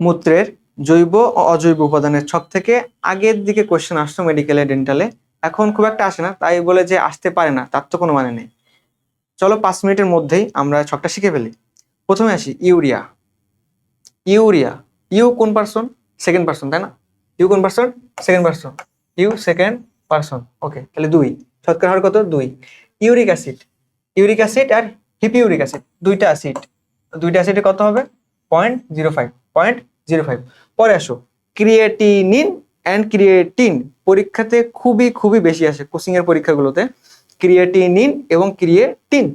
মূত্রের জৈব ও অজৈব উপাদানের ছক থেকে আগের দিকে কোশ্চেন আসতো মেডিকেলে ডেন্টালে এখন খুব একটা আসে না, তাই বলে যে আসতে পারে না, তার তো কোনো মানে নেই। চলো পাঁচ মিনিটের মধ্যেই আমরা ছকটা শিখে ফেলি। প্রথমে আসি, ইউরিয়া। ইউরিয়া, ইউ কোন পার্সন সেকেন্ড পার্সন তাই না? ইউ কোন person second person you second person okay তাহলে দুই। শতকরা হার কত? দুই। Uric acid. ইউরিক অ্যাসিড আর হিপিউরিক অ্যাসিড, দুইটা অ্যাসিড। দুইটা অ্যাসিডে কত হবে? Point zero five point zero five. পরে আসো, ক্রিয়েটিনিন অ্যান্ড ক্রিয়েটিন পরীক্ষাতে খুবই খুবই বেশি আসে কোচিং এর পরীক্ষাগুলোতে। ক্রিয়েটিনিন এবং ক্রিয়েটিন।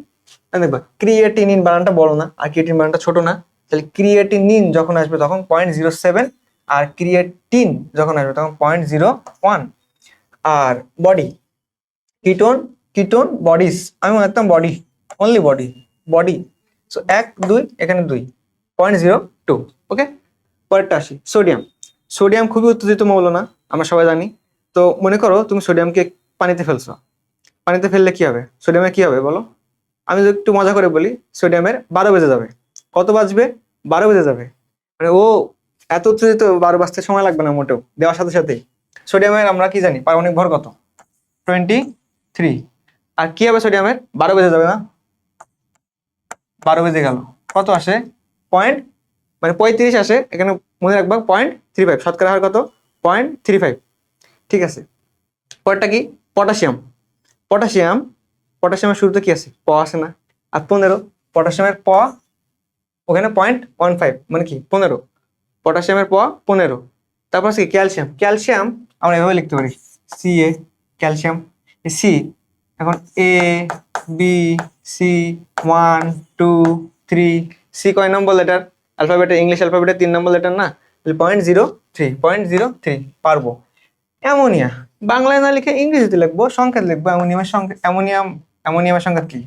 দেখবা, ক্রিয়েটিনিন বানানটা বড় না, আর ক্রিয়েটিন বানানটা ছোট না। তাহলে ক্রিয়েটিনিন যখন আসবে তখন পয়েন্ট জিরো সেভেন, আর ক্রিয়েটিন যখন আসবে তখন পয়েন্ট জিরো ওয়ান। আর বডি, কিটোন কিটোন বডিস। আমি একদম body only body body so এক, দুই, এখানে দুই। পয়েন্ট জিরো টু ওকে পরেরটা আসি, সোডিয়াম। সোডিয়াম খুবই উত্তেজিত মৌল না আমরা সবাই জানি। তো মনে করো তুমি সোডিয়ামকে পানিতে ফেলছো। পানিতে ফেললে কি হবে? সোডিয়ামে কি হবে বলো? আমি যদি একটু মজা করে বলি, সোডিয়ামের বারো বেজে যাবে। কত বাজবে? বারো বেজে যাবে। মানে ও এত উত্তেজিত, বারো বাজতে সময় লাগবে না মোটেও, দেওয়ার সাথে সাথেই। সোডিয়ামের আমরা কি জানি? পারমাণবিক ভর কত? টোয়েন্টি থ্রি আর কি হবে সোডিয়ামের? বারো বেজে যাবে না? বারো বেজে গেল। কত আসে? পয়েন্ট মানে পঁয়ত্রিশ আসে, এখানে মনে রাখবা পয়েন্ট থ্রি ফাইভ শতকরা হার কত? পয়েন্ট থ্রি ফাইভ ঠিক আছে। পরেরটা কি? পটাশিয়াম। পটাশিয়াম, পটাশিয়ামের শুরুতে কি আছে? প আসে না। আর পনেরো, পটাশিয়ামের প, ওখানে পয়েন্ট ওয়ান ফাইভ মানে কি? পনেরো। পটাশিয়ামের প, পনেরো। তারপর আছে ক্যালসিয়াম। ক্যালসিয়াম আমরা এভাবে লিখতে পারি। সি এ ক্যালসিয়াম। সি এখন A B C one two three C কয় নম্বর লেটার অ্যালফাবেটের ইংলিশ অ্যালফাবেটের তিন নম্বর লেটার না? Point zero three point zero three পারব। অ্যামোনিয়া। বাংলায় না লিখে ইংরেজিতে লিখব, সংকেত লিখব, অ্যামোনিয়ামের সংখ্যা অ্যামোনিয়াম, অ্যামোনিয়ামের সংকেত কি?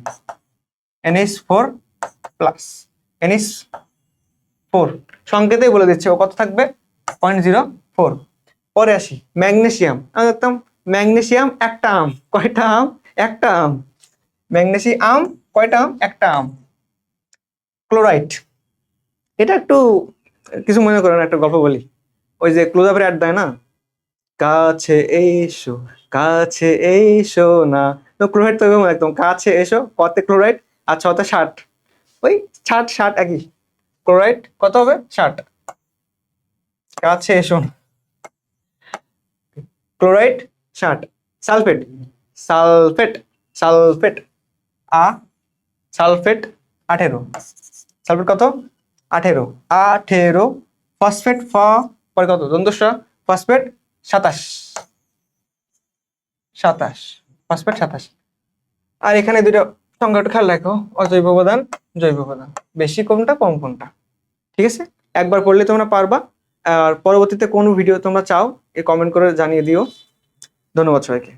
NS four plus NS four সংকেতেই বলে দিচ্ছে, ও কত থাকবে? পয়েন্ট জিরো ফোর পরে আসি, ম্যাগনেসিয়াম। আমি দেখতাম ম্যাগনেসিয়াম একটা আম, কয়টা আম? একটা আম। ম্যাগনেসিয়াম আম কয়টা আম? একটা আম। ক্লোরাইড। এটা একটু, কিছু মনে করেন, একটা গল্প বলি। ওই যে ক্লোজাপের অ্যাড দেয় না? কাছে এসো কাছে এসো না। তো ক্লোরাইড তো একদম, কাছে এসো, কতে ক্লোরাইড, আর ছতে ষাট। ওই ষাট ষাট একই। ক্লোরাইড কত হবে? ষাট। কাছে এসো না। ষাট। সালফেট সালফেট সালফেট, আ, সালফেট আঠেরো। সালফেট কত? আঠেরো। আঠেরো। ফসফেট ফ, পরে কত? দন্তস্ব ফসফেট সাতাশ। সাতাশ। ফসফেট সাতাশ। আর এখানে দুটো সংখ্যাটা খেয়াল রাখো। অজৈব উপাদান, জৈব উপাদান। বেশি কোনটা, কম কোনটা? ঠিক আছে? একবার পড়লে তোমরা পারবা। আর পরবর্তীতে কোন ভিডিও তোমরা চাও, এ কমেন্ট করে জানিয়ে দিও। ধন্যবাদ সবাইকে।